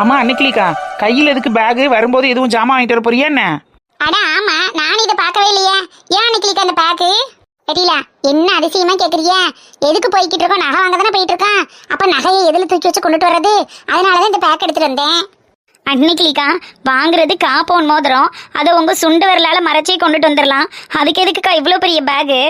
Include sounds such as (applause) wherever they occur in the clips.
அம்மா அன்னைக்கிலிக்கா கையில் எதுக்கு பேகு வரும்போது எதுவும் ஜாமான் வாங்கிட்டு வர போறியா என்ன? அட ஆமா நான் இதை பார்க்கவே இல்லையே. ஏன் அன்னைக்கு அந்த பேக்கு தெரியல என்ன அதிசயமா கேக்குறிய? எதுக்கு போய்கிட்டு இருக்கோம்? நகை வாங்க தானே போயிட்டு இருக்கான். அப்ப நகையை எதுல தூக்கி வச்சு கொண்டுட்டு வர்றது? அதனாலதான் இந்த பேக் எடுத்துட்டு வந்தேன். அன்னைக்கிலிக்கா வாங்குறது காப்போன் மோதிரம். அதை உங்க சுண்டு விரலால மறைச்சே கொண்டுட்டு வந்துடலாம். அதுக்கு எதுக்குக்கா இவ்வளோ பெரிய பேகு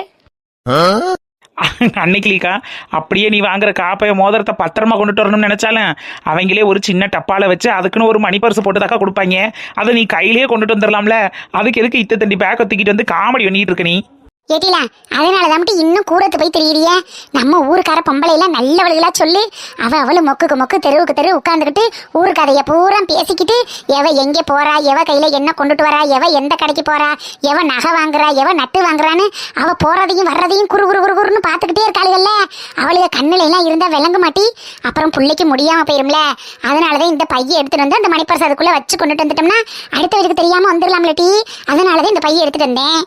அன்னைக்கிலிக்கா அப்படியே நீ வாங்குற காப்பைய மோதிரத்தை பத்திரமா கொண்டுட்டு வரணும்னு நினைச்சாலும் அவங்களே ஒரு சின்ன டப்பால வச்சு அதுக்குன்னு ஒரு மணி பர்ஸ் போட்டுதாக்கா கொடுப்பாங்க. அதை நீ கையிலேயே கொண்டுட்டு வந்துடலாம்ல. அதுக்கு எதுக்கு இத்த தண்டி பேக்கை தூக்கிட்டு வந்து காமெடி பண்ணிட்டு இருக்க நீ? கேட்டில அதனாலதான் மட்டும் இன்னும் கூரத்து போய் தெரியறியே. நம்ம ஊருக்கார பொம்பளை எல்லாம் நல்லவளுகளா சொல்லி அவ அவளு மொக்குக்கு மொக்கு தெருவுக்கு தெரு உட்காந்துக்கிட்டு ஊரு கதையை பூரா பேசிக்கிட்டு எவ எங்கே போறா எவ கையில என்ன கொண்டுட்டு வரா எவ எந்த கடைக்கு போறா எவ நகை வாங்குறா எவ நட்டு வாங்குறான்னு அவ போறதையும் வர்றதையும் குறு குறு குறு குறுன்னு பார்த்துக்கிட்டே இருக்காளுகள்ல அவளுக்கு கண்ணுல எல்லாம் இருந்தா விளங்க மாட்டி அப்புறம் புள்ளைக்கு முடியாம போயிரும்ல. அதனாலதான் இந்த பையன் எடுத்துட்டு வந்து அந்த மணிப்பரசு அதுக்குள்ள வச்சு கொண்டுட்டு வந்துட்டோம்னா அடுத்த வீட்டுக்கு தெரியாம வந்துடலாம்ல டி. அதனாலதான் இந்த பையை எடுத்துட்டு வந்தேன்.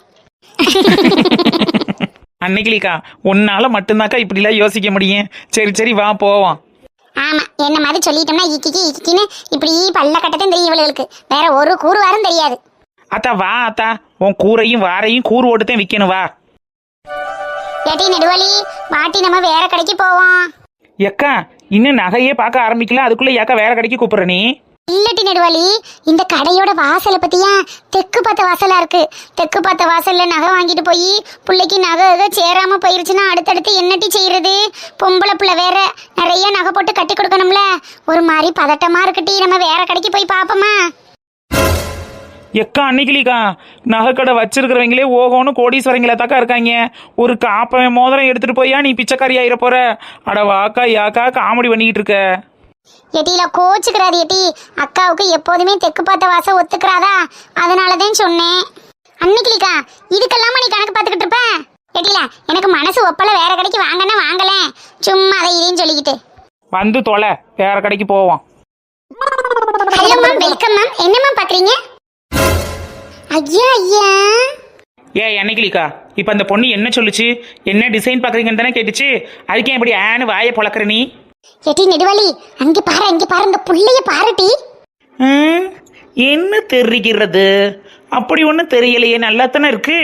(laughs) அன்னைக்கிலிக்கா உன்னால மட்டும்தாக்கா இப்படிலாம் யோசிக்க முடியும். சரி சரி வா போவோம். ஆமா என்ன மாதிரி சொல்லிட்டோம்னா இக்கிக்கு இக்கின்னு இப்படி பல்ல கட்டத்தையும் தெரியும் இவளுக்கு வேற ஒரு கூறுவாரும் தெரியாது. அத்தா வா அத்தா. உன் கூரையும் வாரையும் கூறு ஓட்டுத்தையும் விற்கணும் வா. ஏட்டி நெடுவலி வாட்டி நம்ம வேற கடைக்கு போவோம். எக்கா இன்னும் நகையே பார்க்க ஆரம்பிக்கல. அதுக்குள்ள ஏக்கா வேற கடைக்கு கூப்பிடுற நீ? இல்லட்டி நெடுவாளி இந்த கடையோட வாசலை பத்தியா? தெற்கு பார்த்த வாசலா இருக்கு. தெற்கு பார்த்த வாசல்ல நகை வாங்கிட்டு போய் பிள்ளைக்கு நகை எதோ சேராம போயிருச்சுன்னா அடுத்தடுத்து என்னட்டி செய்யறது பொம்பளை பிள்ளை வேற நிறைய நகை போட்டு கட்டி கொடுக்கணும்ல. ஒரு மாதிரி பதட்டமா இருக்குட்டி நம்ம வேற கடைக்கு போய் பாப்போமா? எக்கா அன்னைக்கிலிக்கா நகைக்கடை வச்சிருக்கிறவங்களே ஓகோன்னு கோடீஸ்வரங்களை தாக்கா இருக்காங்க. ஒரு காப்பவன் மோதிரம் எடுத்துட்டு போயா நீ பிச்சைக்காரி ஆயிட போற? அட வாக்கா யாக்கா காமெடி பண்ணிக்கிட்டு இருக்க. எட்டியில கோச்சுக்கிறாரு எட்டி. அக்காவுக்கு எப்போதுமே தெற்கு பார்த்த வாசம் ஒத்துக்கிறாதா அதனாலதான் சொன்னேன். அன்னைக்கிலிக்கா இதுக்கெல்லாமா நீ கணக்கு பார்த்துக்கிட்டு இருப்ப? எட்டியில எனக்கு மனசு ஒப்பல வேற கடைக்கு வாங்கன்னா வாங்கல. சும்மா அதை இதையும் சொல்லிக்கிட்டு. வந்து தொலை வேற கடைக்கு போவோம். ஹலோ மேம் வெல்கம் மேம் என்ன மேம் பாக்குறீங்க? ஐயா ஐயா. ஏ என்னைக்கிலிக்கா இப்போ அந்த பொண்ணு என்ன சொல்லுச்சு? என்ன டிசைன் பார்க்குறீங்கன்னு தானே கேட்டுச்சு? அதுக்கே இப்படி ஆன்னு வாயை பொழக்கிற நீ? எட்டி நெடுவாளி அங்க பாரு அங்க பாரு இந்த புள்ளைய பாருட்டி என்ன தெரிகிறது? அப்படி ஒன்றும் தெரியலையே நல்லா தானே இருக்கு?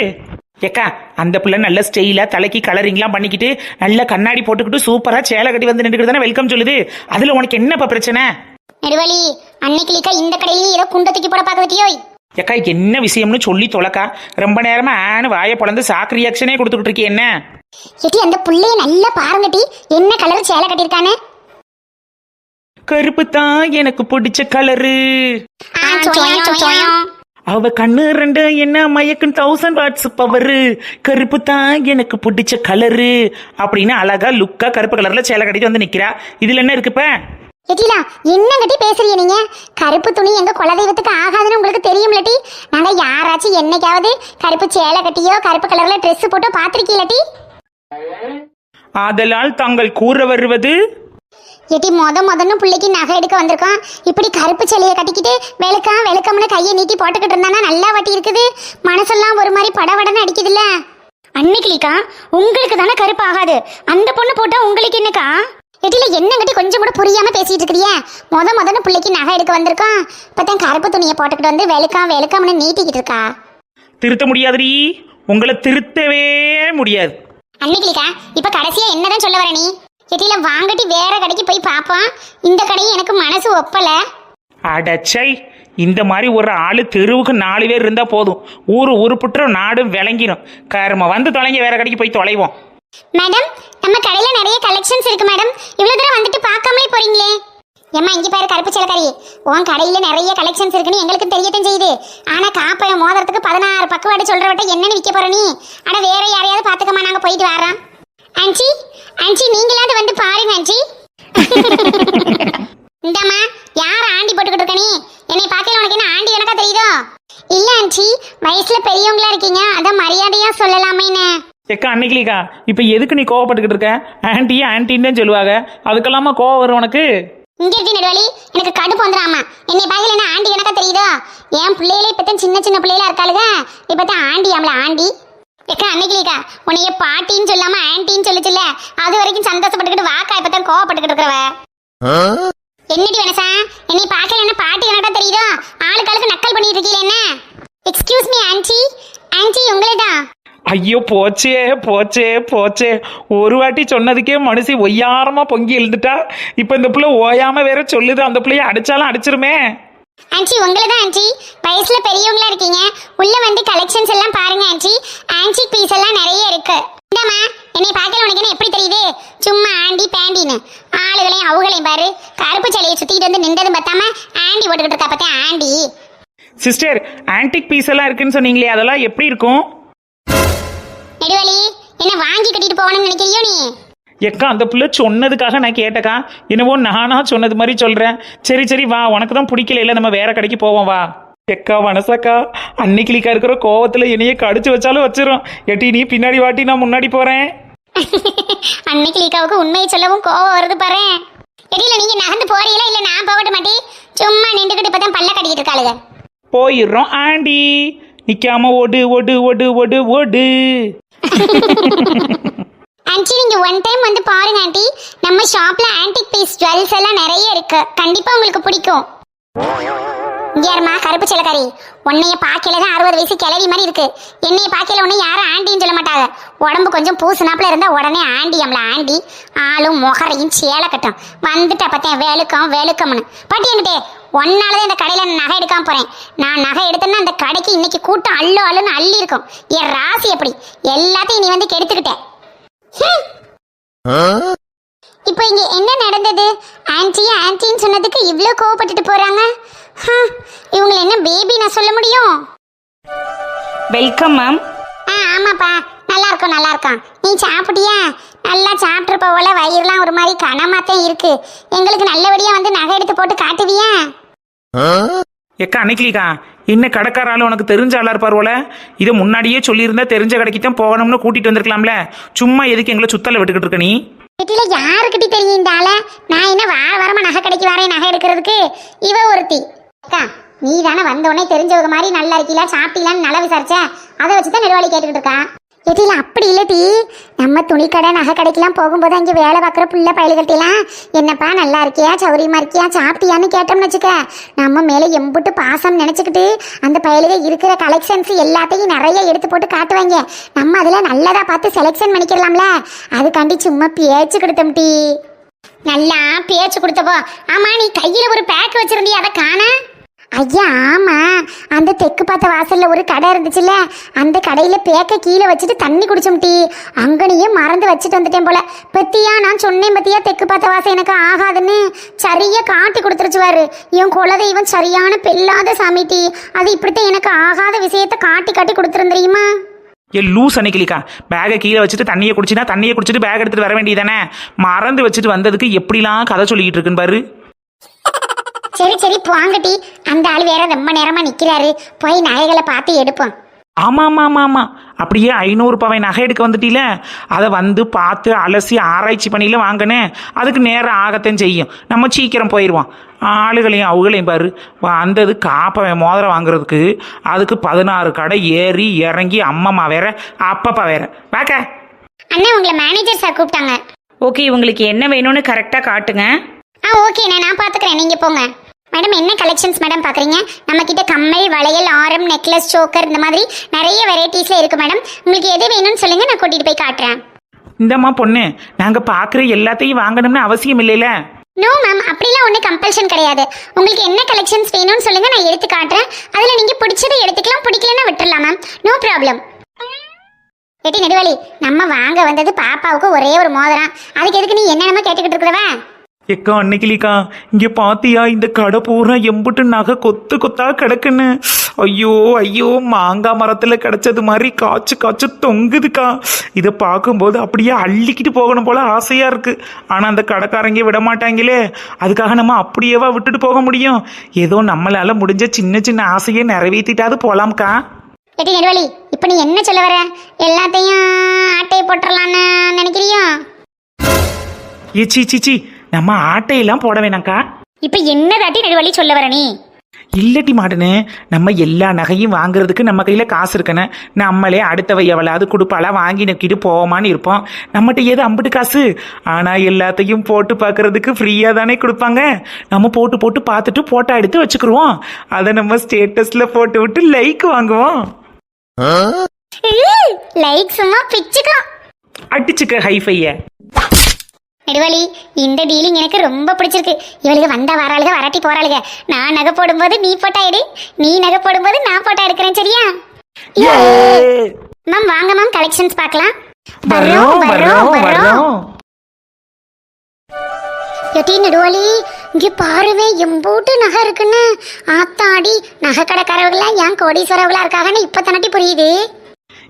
ஏக்கா அந்த பிள்ளை நல்ல ஸ்டைலாக தலைக்கு கலரிங்லாம் பண்ணிக்கிட்டு நல்ல கண்ணாடி போட்டுக்கிட்டு சூப்பராக சேலை கட்டி வந்து நின்றுக்கிட்டு தானே வெல்கம் சொல்லுது. அதில் உனக்கு என்னப்பா பிரச்சனை? நெடுவாளி அன்னைக்கிலிக்கா இந்த கடையிலயும் ஏதோ குண்டை தூக்கி போட பாக்குறட்டியோய் ஏக்கா என்ன விஷயம்னு சொல்லி தொலைக்கா. ரொம்ப நேரமா ஆன்னு வாயை பொழந்து சாக்கு ரியாக்ஷனே கொடுத்துக்கிட்டு இருக்கே என்ன? எட்டி அந்த புள்ளைய நல்லா பாருங்கட்டி என்ன கலர் சேலை கட்டியிருக்கானு கருப்பு தான் எனக்கு பிடிச்ச கலரு. அவ கண்ணு ரெண்டு என்ன மயக்கும் தௌசண்ட் வாட்ஸ் பவரு கருப்பு தான் எனக்கு பிடிச்ச கலரு அப்படின்னு அழகா லுக்கா கருப்பு கலர்ல சேலை கட்டிட்டு வந்து நிக்கிறா. இதுல என்ன இருக்குப்ப எட்டிலா என்ன கட்டி பேசுறீங்க நீங்க? கருப்பு துணி எங்க குலதெய்வத்துக்கு ஆகாதுன்னு உங்களுக்கு தெரியும்லட்டி நாங்க யாராச்சும் என்னைக்காவது கருப்பு சேலை கட்டியோ கருப்பு கலர்ல Dress போட்டோ பாத்திருக்கீங்களட்டி ஆதலால் தாங்கள் கூற வருவது எட்டி மொத மொதன்னு பிள்ளைக்கு நகை எடுக்க வந்திருக்கோம். இப்படி கருப்பு சேலையை கட்டிக்கிட்டு வெளுக்காம் வெளுக்கம்னு கையை நீட்டி போட்டுக்கிட்டு இருந்தானா நல்லா வட்டி இருக்குது. மனசெல்லாம் ஒரு மாதிரி படபடன்னு அடிக்குதுல்ல. அன்னைக்கிலிக்கா உங்களுக்கு தானே கருப்பு ஆகாது. அந்த பொண்ணு போட்டா உங்களுக்கு என்னக்கா? எட்டில என்ன கட்டி கொஞ்சம் கூட புரியாம பேசிட்டு இருக்கிறிய. மொத மொதன்னு பிள்ளைக்கு நகை எடுக்க வந்திருக்கோம். இப்பதான் கருப்பு துணியை போட்டுக்கிட்டு வந்து வெளுக்காம் வெளுக்கம்னு நீட்டிக்கிட்டு இருக்கா. திருத்த முடியாதுடி. உங்களை திருத்தவே முடியாது. அன்னைக்கிலிக்கா இப்ப கடைசியா என்னதான் சொல்ல வர நீ? எட்டில வாங்கட்டி வேற கடைக்கு போய் பாப்போம். இந்த கடையும் எனக்கு மனசு ஒப்பல. அடச்சை இந்த மாதிரி ஒரு ஆளு தெருவுக்கு நாலு பேர் இருந்தா போதும். ஊரு உருப்புட்டுரும் நாடு விளங்கிரும். கரும வந்து தொலைங்க வேற கடைக்கு போய் தொலைவோம். மேடம் நம்ம கடையில நிறைய கலெக்ஷன்ஸ் இருக்கு மேடம். இவ்வளவு தூரம் வந்துட்டு பார்க்காமலே போறீங்களே. ஏம்மா இங்க பாரு கருப்பு சிலக்கறி உன் கடையில நிறைய கலெக்ஷன்ஸ் இருக்குன்னு எங்களுக்கு தெரியத்தான் செய்யுது. ஆனா காப்பைய மோதிரத்துக்கு பதினாறு பக்குவாடு சொல்றவட்ட என்னன்னு விற்க போற நீ? ஆனா வேற யாரையாவது பாத்துக்கமா நாங்க போயிட்டு வரோம் ஆன்ச்சி ஆன்ச்சி நீங்களாவது வந்து பாருங்க ஆன்ச்சி (laughs) இந்தாம்மா யார் ஆண்டி போட்டுக்கிட்டு இருக்க நீ? என்னை பார்க்கல உனக்கு என்ன ஆண்டி கணக்கா தெரியுதோ? இல்ல ஆன்ச்சி வயசுல பெரியவங்களா இருக்கீங்க அதான் மரியாதையா சொல்லலாமேன்னு எக்கா அன்னைக்கிலிக்கா இப்போ எதுக்கு நீ கோவப்பட்டுக்கிட்டு இருக்க? ஆன்ட்டி ஆன்ட்டின்னு தான் சொல்லுவாங்க. அதுக்கெல்லாமா கோவம் வரும் உனக்கு? இங்க இருக்கு நெடுவலி எனக்கு கடுப்பு வந்துடாமா என்னை பார்க்கல என்ன ஆண்டி கணக்கா தெரியுதோ? என் பிள்ளைகளே இப்பதான் சின்ன சின்ன பிள்ளைகளா இருக்காளுங்க இப்பதான் ஆண்டி ஆமல ஆண்டி. ஏக்கா அன்னைக்கிலேக்கா உன்னைய பாட்டின்னு சொல்லாம ஆன்ட்டின்னு சொல்லுச்சுல்ல அது வரைக்கும் சந்தோஷப்பட்டுக்கிட்டு வாக்கா இப்பதான் கோவப்பட்டுக்கிட்டு இருக்கிறவ. என்னடி வனசா? என்னை பார்க்கல என்ன பாட்டி கணக்கா தெரியுதோ? ஆளுக்காளுக்கு நக்கல் பண்ணிட்டு இருக்கீங்க என்ன? எக்ஸ்கியூஸ் மீ ஆன்ட்டி ஆன்ட்டி உங்களே தான் ஐயோ போச்சே போச்சே போச்சே. ஒரு வாட்டி சொன்னதுக்கே மனுஷி ஒய்யாரமா பொங்கி எழுந்துட்டா. இப்போ இந்த பிள்ளை ஓயாம வேற சொல்லுது. அந்த பிள்ளைய அடிச்சாலும் அடிச்சிருமே. ஆன்ட்டி உங்களை தான் ஆன்ட்டி. வயசுல பெரியவங்களா இருக்கீங்க. உள்ள வந்து கலெக்ஷன்ஸ் எல்லாம் பாருங்க ஆன்ட்டி. ஆன்டிக் பீஸ் எல்லாம் நிறைய இருக்கு. இந்தாம்மா என்னை பார்க்கல உனக்கு என்ன எப்படி தெரியுது? சும்மா ஆண்டி பேண்டின்னு. ஆளுகளையும் அவங்களையும் பாரு. கருப்பு சிலையை சுத்திக்கிட்டு வந்து நின்றதும் பார்த்தாம ஆண்டி போட்டுக்கிட்டு இருக்கா பார்த்தேன் ஆண்டி. சிஸ்டர் ஆன்டிக் பீஸ் எல்லாம் இருக்குன்னு சொன்னீங்களே அதெல்லாம் எப்படி இருக்கும்? நெடுவலி என்ன வாங்கி கட்டிட்டு போகணும்னு நினைக்கிறியோ நீ? எக்கா அந்த பிள்ளை சொன்னதுக்காக நான் கேட்டக்கா. என்னவோ நானா சொன்னது மாதிரி சொல்றேன். சரி சரி வா. உனக்கு தான் பிடிக்கல. இல்ல நம்ம வேற கடைக்கு போவோம் வா. எக்கா வனசக்கா அன்னைக்கிளிக்கா இருக்கிற கோவத்துல என்னையே கடிச்சு வச்சாலும் வச்சிரும். எட்டி நீ பின்னாடி வாட்டி நான் முன்னாடி போறேன். (laughs) அன்னைக்கு லீக்காவுக்கு உண்மையை சொல்லவும் கோவம் வருது பாரு இடையில நீங்க நகர்ந்து போறீங்களா? இல்ல நான் போகட்ட மாட்டேன் சும்மா நின்றுக்கிட்டு இப்பதான் பல்ல கட்டிக்கிட்டு இருக்காளுங்க போயிடுறோம் ஆண்டி. நிக்காம ஓடு ஓடு ஓடு ஓடு ஓடு. ஆன்ட்டி நீங்கள் ஒன் டைம் வந்து பாருங்க ஆன்ட்டி நம்ம ஷாப்பில் ஆன்டிக் பீஸ் ஜுவல்ஸ் எல்லாம் நிறைய இருக்கு. கண்டிப்பாக உங்களுக்கு பிடிக்கும். யாருமா கருப்பு சிலக்காரி உன்னைய பார்க்கல தான் அறுபது வயசு கிளவி மாதிரி இருக்கு. என்னைய பார்க்கல உன்னை யாரும் ஆண்டின்னு சொல்ல மாட்டாங்க. உடம்பு கொஞ்சம் பூசுனாப்புல இருந்தால் உடனே ஆண்டி நம்மள ஆண்டி. ஆளும் முகரையும் சேலை கட்டும். வந்துட்டு பார்த்தேன் வேலுக்கம் வேலுக்கம்னு. பாட்டி என்கிட்டே ஒன்னாலதான் இந்த கடையில் நகை எடுக்காம போகிறேன் நான் நகை எடுத்தேன்னா அந்த கடைக்கு இன்னைக்கு கூட்டம் அள்ளு அள்ளுன்னு அள்ளி இருக்கும். என் ராசி எப்படி? எல்லாத்தையும் நீ வந்து கெடுத்துக்கிட்டேன் இப்போ இங்க என்ன நடந்தது? ஆன்ட்டி ஆன்ட்டின்னு சொன்னதுக்கு இவ்ளோ கோவப்பட்டுட்டு போறாங்க. இவங்களை என்ன பேபி நான் சொல்ல முடியும்? Welcome ma'am. ஆ ஆமாப்பா. நல்லா இருக்கும் நல்லா இருக்கும் நீ சாப்பிட்டியா? நல்லா சாப்பிட்ருப்ப போல வயிறுலாம் ஒரு மாதிரி கனமாத்தான் இருக்கு. எங்களுக்கு நல்லபடியா வந்து நகை எடுத்து போட்டு காட்டுவியா? எக்கா அன்னைக்கிளிக்கா என்ன கடைக்காராலும் உனக்கு தெரிஞ்ச ஆளாக இருப்பார் போல? இதை முன்னாடியே சொல்லியிருந்தா தெரிஞ்ச கடைக்கு தான் போகணும்னு கூட்டிட்டு வந்திருக்கலாம்ல? சும்மா எதுக்கு எங்களை சுத்தல விட்டுக்கிட்டு இருக்க நீ? வீட்டில யாருக்கிட்ட தெரியும் இந்த ஆளை? நான் என்ன வார வாரமா நகை கடைக்கு வரேன் நகை எடுக்கிறதுக்கு? இவ ஒருத்தி. அக்கா நீ தானே வந்தோடனே தெரிஞ்சவங்க மாதிரி நல்லா இருக்கீங்களா சாப்பிட்டீங்களான்னு நல்லா விசாரிச்சேன் அதை வச்சு தான் நெடுவாளி கேட்டுக்கிட்டு இருக்கா. எதில அப்படி இல்லடி நம்ம துணிக்கடை நகை கடைக்கெல்லாம் போகும்போது அங்கே வேலை பார்க்குற பிள்ளை பயலுகட்டிலாம் என்னப்பா நல்லா இருக்கியா? சௌரியமாக இருக்கியா? சாப்பிட்டியான்னு கேட்டோம்னு வச்சுக்க. நம்ம மேலே எம்புட்டு பாசம் நினச்சிக்கிட்டு அந்த பயலுக இருக்கிற கலெக்ஷன்ஸ் எல்லாத்தையும் நிறைய எடுத்து போட்டு காட்டுவாங்க. நம்ம அதில் நல்லதாக பார்த்து செலெக்ஷன் பண்ணிக்கிறலாம்ல. அதுக்காண்டி சும்மா பேச்சு கொடுத்தோம் டீ. நல்லா பேச்சு கொடுத்தப்போ ஆமாம் நீ கையில் ஒரு பேக் வச்சுருந்தியா அதை காண? ஐயா ஆமா. அந்த தெற்கு பார்த்த வாசலில் ஒரு கடை இருந்துச்சுல்ல? அந்த கடையில் பேக்க கீழே வச்சுட்டு தண்ணி குடிச்சோம் டீ. அங்கனையும் மறந்து வச்சுட்டு வந்துட்டேன் போல. பத்தியா நான் சொன்னேன் பத்தியா தெற்கு பார்த்த வாசல் எனக்கு ஆகாதுன்னு. சரியாக காட்டி கொடுத்துருச்சுவாரு என் குலதெய்வம் சரியான பெல்லாத சாமிட்டி டீ. அது இப்படித்தான் எனக்கு ஆகாத விஷயத்த காட்டி காட்டி கொடுத்துருந்தீமா ஏ லூஸ் அன்னைக்கிலிக்கா பேகை கீழே வச்சுட்டு தண்ணியை குடிச்சினா தண்ணியை குடிச்சிட்டு பேக் எடுத்துட்டு வர வேண்டியதானே மறந்து வச்சுட்டு வந்ததுக்கு எப்படிலாம் கதை சொல்லிக்கிட்டு இருக்குன்னு பாரு. சரி சரி போங்கட்டி அந்த ஆள் வேற ரொம்ப நேரமா நிக்கிறாரு. போய் நகைகளை பார்த்து எடுப்போம். ஆமா ஆமா ஆமா ஆமா. அப்படியே ஐநூறு பவை நகை எடுக்க வந்துட்டீல? அதை வந்து பார்த்து அலசி ஆராய்ச்சி பண்ணில வாங்கினேன் அதுக்கு நேரம் ஆகத்தான் செய்யும். நம்ம சீக்கிரம் போயிடுவோம் ஆளுகளையும் அவங்களையும் பாரு. வந்தது காப்பவன் மோதிரம் வாங்குறதுக்கு அதுக்கு பதினாறு கடை ஏறி இறங்கி அம்மம்மா வேற அப்பப்பா வேற. வாக்க. அண்ணா உங்களை மேனேஜர் சார் கூப்பிட்டாங்க. ஓகே உங்களுக்கு என்ன வேணும்னு கரெக்டாக காட்டுங்க. ஆ ஓகே நான் பார்த்துக்கிறேன். நீங்க போங்க. மேடம் என்ன கலெக்ஷன்ஸ் மேடம் பார்க்குறீங்க நம்ம கிட்ட கம்மல் வளையல் ஆரம் நெக்லஸ் சோக்கர் இந்த மாதிரி நிறைய வெரைட்டிஸ்ல இருக்கு மேடம் உங்களுக்கு எது வேணும்னு சொல்லுங்க நான் கூட்டிட்டு போய் காட்டுறேன். இந்தம்மா பொண்ணு நாங்கள் பார்க்குற எல்லாத்தையும் வாங்கணும்னு அவசியம் இல்லைல்ல? நோ மேம் அப்படிலாம் ஒன்றும் கம்பல்ஷன் கிடையாது. உங்களுக்கு என்ன கலெக்ஷன்ஸ் வேணும்னு சொல்லுங்க நான் எடுத்து காட்டுறேன். அதில் நீங்க பிடிச்சதை எடுத்துக்கலாம் பிடிக்கலன்னா விட்டுறலாம் மேம் நோ ப்ராப்ளம் எட்டி நெடுவழி நம்ம வாங்க வந்தது பாப்பாவுக்கு ஒரே ஒரு மோதிரம். அதுக்கு எதுக்கு நீ என்னென்னமோ கேட்டுக்கிட்டு இருக்கிறவ? எக்கா அன்னைக்கிலிக்கா இங்க பாத்தியா இந்த கடை பூரா எம்புட்டு நகை கொத்து கொத்தா கிடக்குன்னு. ஐயோ ஐயோ மாங்காய் மரத்துல கிடைச்சது மாதிரி காய்ச்சு காய்ச்சு தொங்குதுக்கா. இதை பார்க்கும்போது அப்படியே அள்ளிக்கிட்டு போகணும் போல ஆசையா இருக்கு. ஆனா அந்த கடைக்காரங்க விட மாட்டாங்களே. அதுக்காக நம்ம அப்படியேவா விட்டுட்டு போக முடியும்? ஏதோ நம்மளால முடிஞ்ச சின்ன சின்ன ஆசையை நிறைவேற்றிட்டாது போலாம்க்கா. எட்டி நெடுவழி இப்போ நீ என்ன சொல்ல வர? எல்லாத்தையும் ஆட்டையை போட்டுடலான்னு நினைக்கிறியோ? ஏ சீ சீ சீ. நம்ம ஆட்டையெல்லாம் போட வேணாம்க்கா. இப்போ என்ன தாட்டி நடுவழி சொல்ல வர நீ? இல்லட்டி மாடுனே நம்ம எல்லா நகையும் வாங்குறதுக்கு நம்ம கையில காசு இருக்கணும் நம்மளே அடுத்தவ எவ்வளவு கொடுப்பாளா வாங்கி நக்கிட்டு போவோமான்னு இருப்போம். நம்மகிட்ட ஏது அம்பிட்டு காசு? ஆனா எல்லாத்தையும் போட்டு பார்க்கறதுக்கு ஃப்ரீயா தானே கொடுப்பாங்க. நம்ம போட்டு போட்டு பார்த்துட்டு போட்டோ எடுத்து வச்சுக்கிருவோம். அதை நம்ம ஸ்டேட்டஸ்ல போட்டு விட்டு லைக் வாங்குவோம். லைக் சும்மா பிச்சுக்கும் அடிச்சுக்க ஹைஃபைய நெடுவலி இந்த டீலிங் எனக்கு ரொம்ப பிடிச்சிருக்கு. இவளுக்கு வந்த வராளுக வரட்டி போறாளுக. நான் நகை போடும்போது நீ போட்டா எடு. நீ நகை போடும்போது நான் போட்டோ எடுக்கிறேன் சரியா? மேம் வாங்க மேம் கலெக்ஷன்ஸ் பார்க்கலாம். வரோம் வரோம் வரோம் எட்டி நெடுவலி இங்க பாருவே எம்பூட்டு நகை இருக்குன்னு. ஆத்தாடி நகை கடைக்காரவங்களா ஏன் கோடீஸ்வரவங்களா இருக்காங்கன்னு இப்ப தானட்டி புரியுது.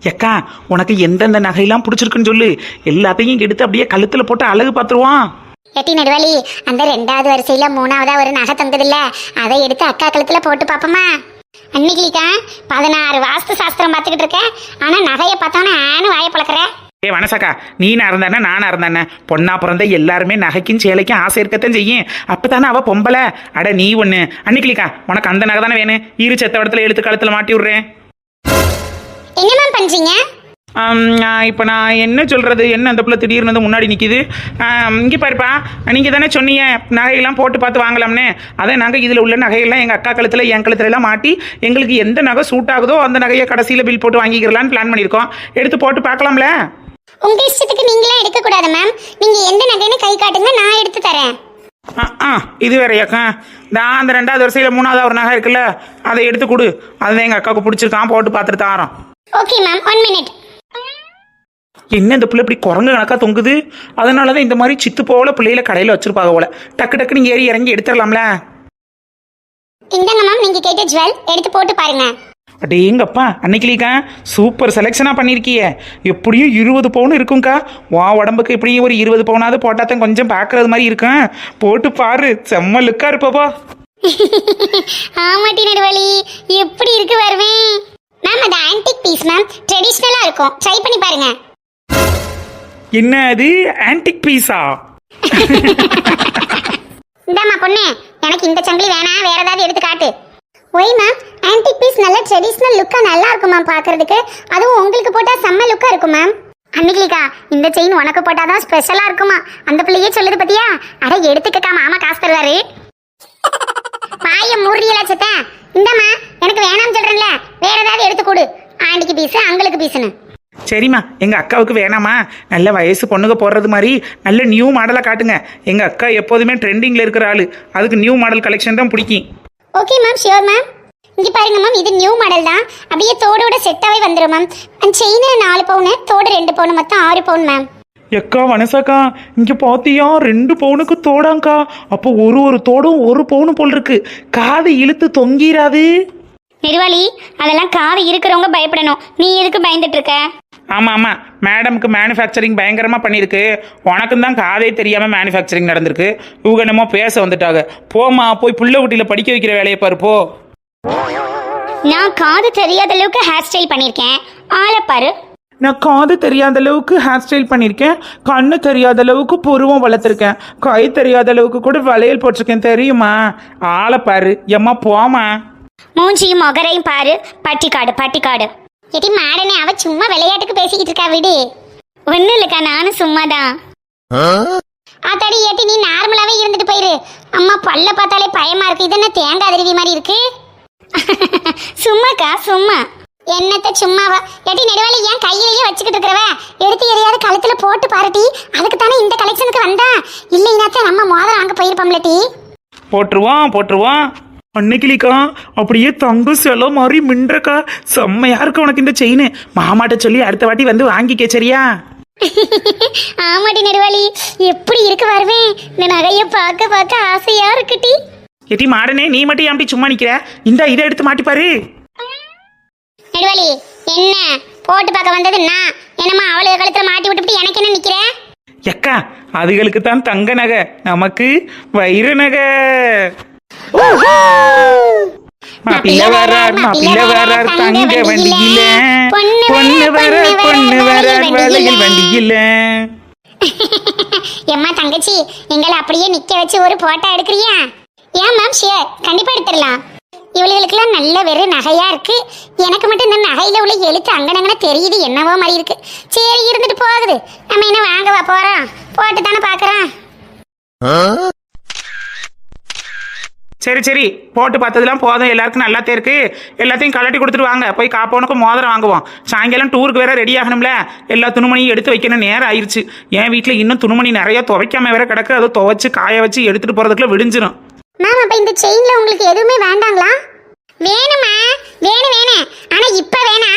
எக்கா உனக்கு எந்தெந்த நகையெல்லாம் பிடிச்சிருக்குன்னு சொல்லு. எல்லாத்தையும் எடுத்து அப்படியே கழுத்துல போட்டு அழகு பார்த்துருவான். எட்டி நெடுவலி அந்த ரெண்டாவது வரிசையில மூணாவதா ஒரு நகை தந்ததில்ல அதை எடுத்து அக்கா கழுத்துல போட்டு பாப்போமா அன்னைக்கிக்கா பதினாறு வாஸ்து சாஸ்திரம் பார்த்துக்கிட்டு இருக்கேன் ஆனா நகையை பார்த்தோன்னே ஆனு வாயை பழக்கிற ஏ வனசக்கா நீ இருந்தானே நானா இருந்தானே? பொண்ணா பிறந்த எல்லாருமே நகைக்கும் சேலைக்கும் ஆசை இருக்கத்தான் செய்யும். அப்பதானே அவ பொம்பளை. அட நீ ஒண்ணு. அன்னைக்கிலிக்கா உனக்கு அந்த நகை தானே வேணும்? இரு செத்த இடத்துல எழுத்து கழுத்துல மாட்டி விடுறேன். என்ன மேம் பண்றீங்க? இப்போ நான் என்ன சொல்றது? என்ன அந்த பிள்ளை திடீர்னு வந்து முன்னாடி நிற்கிது இங்கே பாருப்பா நீங்கள் தானே சொன்னீங்க நகையெல்லாம் போட்டு பார்த்து வாங்கலாம்னு. அதை நாங்கள் இதில் உள்ள நகையெல்லாம் எங்கள் அக்கா கழுத்தில் என் கழுத்துல எல்லாம் மாட்டி எங்களுக்கு எந்த நகை சூட் ஆகுதோ அந்த நகையை கடைசியில் பில் போட்டு வாங்கிக்கிறலான்னு பிளான் பண்ணியிருக்கோம். எடுத்து போட்டு பார்க்கலாம்ல? உங்க இஷ்டத்துக்கு நீங்களே எடுக்க கூடாது மேம் நீங்க எந்த நகைன்னு கை காட்டுங்க நான் எடுத்து தரேன். ஆ ஆ இது வேறையாக்கா நான் அந்த ரெண்டாவது வரிசையில் மூணாவது ஒரு நகை இருக்குல்ல அதை எடுத்து கொடு. அதுதான் எங்கள் அக்காவுக்கு பிடிச்சிருக்கான் போட்டு பார்த்துட்டு தாரோம் ஓகே மேம் ஒன் மினிட் என்ன இந்த பிள்ளை இப்படி குரங்கு கணக்கா தொங்குது? அதனால தான் இந்த மாதிரி சித்து போல பிள்ளைகளை கடையில் வச்சிருப்பாங்க போல. டக்கு டக்கு நீங்கள் ஏறி இறங்கி எடுத்துடலாம்ல? இந்தாங்க மேம் நீங்க கேட்ட ஜுவல் எடுத்து போட்டு பாருங்க. அடேங்கப்பா அன்னைக்கிலிக்கா சூப்பர் செலெக்ஷனாக பண்ணியிருக்கியே எப்படியும் இருபது பவுன் இருக்கும்க்கா. வா உடம்புக்கு எப்படியும் ஒரு இருபது பவுனாவது போட்டால் தான் கொஞ்சம் பார்க்கறது மாதிரி இருக்கும் போட்டு பாரு. செம்ம லுக்கா இருப்பப்பா. (laughs) ஆமாட்டி நடுவலி எப்படி இருக்கு வருவேன்? மேம் அது ஆன்டிக் பீஸ் மேம் ட்ரெடிஷ்னலா இருக்கும். ட்ரை பண்ணி பாருங்க. என்ன அது? ஆன்டிக் பீஸா இந்தாம்மா பொண்ணு. எனக்கு இந்த சங்கிலி வேணாம் வேற ஏதாவது எடுத்து காட்டு. ஒய் மேம் ஆன்டிக் பீஸ் நல்ல ட்ரெடிஷ்னல் லுக்கா நல்லா இருக்கும் மேம் பார்க்கறதுக்கு அதுவும் உங்களுக்கு போட்டா செம்ம லுக்கா இருக்கும் மேம் அன்னைக்கிலிக்கா இந்த செயின் உனக்கு போட்டாதான் ஸ்பெஷலா இருக்குமா? அந்த பிள்ளையே சொல்லுது பத்தியா? அட எடுத்துக்கக்கா மாமா காசு தருவாரு. பாய மூறிய லட்சத்த இந்தாம்மா எனக்கு வேணாம்னு சொல்றேன்ல. வேற ஏதாவது எடுத்து கொடு. ஆண்டிக்கு பீஸ் அங்களுக்கு பீஸ்னு சரிம்மா எங்கள் அக்காவுக்கு வேணாமா நல்ல வயசு பொண்ணுங்க போடுறது மாதிரி நல்ல நியூ மாடலாக காட்டுங்க. எங்கள் அக்கா எப்போதுமே ட்ரெண்டிங்கில் இருக்கிற ஆள். அதுக்கு நியூ மாடல் கலெக்ஷன் தான் பிடிக்கும். ஓகே மேம் ஷியோர் மேம் இங்க பாருங்க மேம் இது நியூ மாடல் தான். அப்படியே தோடோட செட்டாவே வந்துடும் மேம் செயின் நாலு பவுனு தோடு ரெண்டு பவுன் மொத்தம் ஆறு பவுன் மேம் எக்கா வனசாக்கா இங்க பாத்தியா? ரெண்டு பவுனுக்கு தோடாங்க்கா அப்போ ஒரு ஒரு தோடும் ஒரு பவுனு போல் இருக்கு. காது இழுத்து தொங்கிராது. நிர்வாளி அதெல்லாம் காது இருக்கிறவங்க பயப்படணும். நீ எதுக்கு பயந்துட்டு இருக்க ஆமா ஆமா. மேடம்க்கு மேனுஃபேக்சரிங் பயங்கரமா பண்ணியிருக்கு உனக்கும் தான் காதே தெரியாம மேனுஃபேக்சரிங் நடந்திருக்கு. இவங்க என்னமோ பேச வந்துட்டாங்க. போமா போய் புள்ள குட்டியில படிக்க வைக்கிற வேலையை பாரு போ. நான் காது தெரியாத அளவுக்கு ஹேர் ஸ்டைல் பண்ணியிருக்கேன். ஆளை பாரு. நான் காது தெரியாத அளவுக்கு ஹேர் ஸ்டைல் பண்ணியிருக்கேன். கண்ணு தெரியாத அளவுக்கு புருவம் வளர்த்துருக்கேன். கை தெரியாத அளவுக்கு கூட வளையல் போட்டிருக்கேன் தெரியுமா? ஆளை பாரு எம்மா போமா மூஞ்சியும் மொகரையும் பாரு. பட்டிக்காடு பட்டிக்காடு. எடி மாடனே அவ சும்மா விளையாட்டுக்கு பேசிக்கிட்டு இருக்கா விடு. ஒன்றும் இல்லைக்கா நானும் சும்மா தான் ஆத்தாடி ஏட்டி நீ நார்மலாவே இருந்துட்டு போயிரு. அம்மா பல்ல பார்த்தாலே பயமா இருக்கு. இது என்ன தேங்காய் திருவி மாதிரி இருக்கு? (laughs) சும்மாக்கா சும்மா. என்னத்த சும்மாவா? ஏட்டி நெடுவாளி ஏன் கையிலேயே வச்சுக்கிட்டு இருக்கிறவ எடுத்து எதையாவது கழுத்துல போட்டு பாருட்டி அதுக்கு தானே இந்த கலெக்ஷனுக்கு வந்தா. இல்லைனாத்த நம்ம மோதிரம் வாங்க போயிருப்போம்ல டீ. போட்டுருவான் போட்டுருவான். அன்னைக்கிலிக்கா அப்படியே தங்க சிலை மாதிரி மின்றக்கா. செம்மையா இருக்கு உனக்கு இந்த செயின். மாமாட்ட சொல்லி அடுத்த வாட்டி வந்து வாங்கிக்க சரியா? (laughs) ஆமாடி நெடுவாளி. எப்படி இருக்கு வருவேன் இந்த நகைய பார்க்க பார்க்க ஆசையா இருக்கு டீ. எட்டி மாடனே நீ மட்டும் ஏன் சும்மா நிக்கிற? இந்த இதை எடுத்து மாட்டிப்பாரு. நெடுவாளி என்ன? போட்டு பார்க்க வந்தது நான் என்னம்மா அவளுக்கு கழுத்துல மாட்டி விட்டுவிட்டு எனக்கு என்ன நிக்கிற? எக்கா அதுகளுக்கு தான் தங்க நகை. நமக்கு வைர நகை. மாப்பிள்ள வரார் மாப்பிள்ள வரார் தங்க வண்டியில. பொண்ணு வரார் பொண்ணு வரார் வளையல் வண்டியில. (laughs) எம்மா தங்கச்சி எங்களை அப்படியே நிக்க வச்சு ஒரு போட்டோ எடுக்கிறியா? ஏன் மேம் ஷியர் கண்டிப்பா எடுத்துடலாம். இவளுகளுக்கெல்லாம் நல்ல வெறும் நகையா இருக்கு. எனக்கு மட்டும் இந்த நகையில உள்ள எழுத்து அங்கனங்கன தெரியுது என்னவோ மாதிரி இருக்கு. சரி இருந்துட்டு போகுது. நம்ம என்ன வாங்கவா போறோம். போட்டு தானே பாக்குறோம். சரி சரி. போட்டு பார்த்ததுலாம் போதும். எல்லாருக்கும் நல்லா இருக்கு. எல்லாத்தையும் கலட்டி கொடுத்துட்டு வாங்க. போய் காப்பவனுக்கு மோதிரம் வாங்குவோம். சாயங்காலம் டூருக்கு வேற ரெடி ஆகணும்ல. எல்லா துணிமணியும் எடுத்து வைக்கணும். நேரம் ஆயிடுச்சு என் வீட்டில் இன்னும் துணிமணி நிறைய துவைக்காம வேற கிடக்கு. அதை துவைச்சு காய வச்சு எடுத்துட்டு போறதுக்குள்ள விடிஞ்சிடும் மேம் அப்ப இந்த செயின்ல உங்களுக்கு எதுவுமே வேண்டாங்களா? வேணுமா வேணும் வேணும் ஆனா இப்ப வேணா.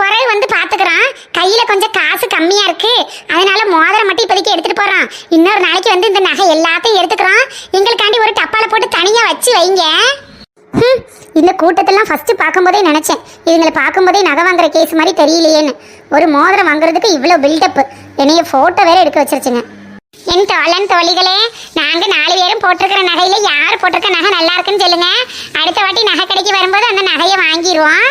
பிறகு வந்து பாத்துக்கிறோம் கையில கொஞ்சம் காசு கம்மியா இருக்கு. அதனால மோதிரம் மட்டும் இப்போதைக்கு எடுத்துட்டு போறோம் இன்னொரு நாளைக்கு வந்து இந்த நகை எல்லாத்தையும் எடுத்துக்கிறோம் எங்களுக்காண்டி ஒரு டப்பால போட்டு தனியா வச்சு வைங்க. இந்த கூட்டத்தெல்லாம் ஃபர்ஸ்ட் பார்க்கும்போதே நினைச்சேன். இதுங்களை பார்க்கும்போதே நகை வாங்குற கேஸ் மாதிரி தெரியலையேன்னு. ஒரு மோதிரம் வாங்குறதுக்கு இவ்வளோ பில்டப் என்னைய ஃபோட்டோ வேற எடுக்க வச்சிருச்சுங்க. என் தோழன் தோழிகளே நாங்க நாலு பேரும் போட்டிருக்கிற நகையில யார் போட்டிருக்க நகை நல்லா இருக்குன்னு சொல்லுங்க. அடுத்த வாட்டி நகை கடைக்கு வரும்போது அந்த நகையை வாங்கிடுவோம்